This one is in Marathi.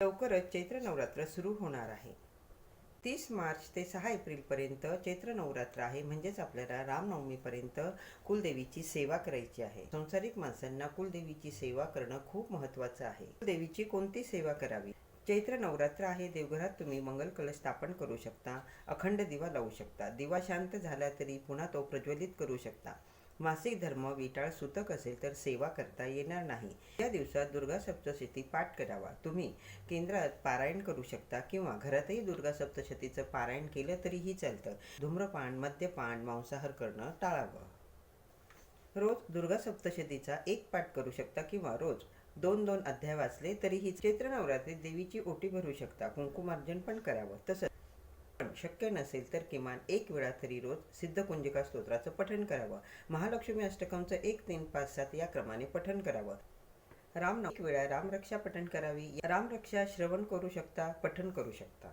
लवकरच चैत्र नवरात्र सुरू होणार आहे. तीस मार्च ते सहा एप्रिलपर्यंत चैत्र नवरात्र आहे म्हणजेच आपल्याला रामनवमीपर्यंत कुलदेवीची सेवा करायची आहे. संसारिक माणसांना कुलदेवीची सेवा करणं खूप महत्त्वाचं आहे. कुलदेवीची कोणती सेवा करावी? चैत्र नवरात्र आहे देवघरात तुम्ही मंगल कलश स्थापन करू शकता अखंड दिवा लावू शकता दिवा शांत झाला तरी पुन्हा तो प्रज्वलित करू शकता. मासिक धर्म विटाळ सुतक असेल तर सेवा करता येणार नाही. या दिवसात दुर्गा सप्तशती पाठ करावा. तुम्ही केंद्रात पारायण करू शकता किंवा घरातही दुर्गा सप्तशतीचं पारायण केलं तरीही चालतं. धूम्रपान मद्यपान मांसाहार करणं टाळावं. रोज दुर्गा सप्तशतीचा एक पाठ करू शकता किंवा रोज दोन दोन अध्याय वाचले तरीही चैत्र नवरात्रीत देवीची ओटी भरू शकता. कुंकुमार्जन पण करावं. तसंच पण शक्य नसेल तर किमान एक वेळा तरी रोज सिद्धकुंजिका स्तोत्राचं पठण करावं. महालक्ष्मी अष्टकमचं एक तीन पाच सात या क्रमाने पठण करावं. राम एक वेळा रामरक्षा पठण करावी. रामरक्षा श्रवण करू शकता पठण करू शकता.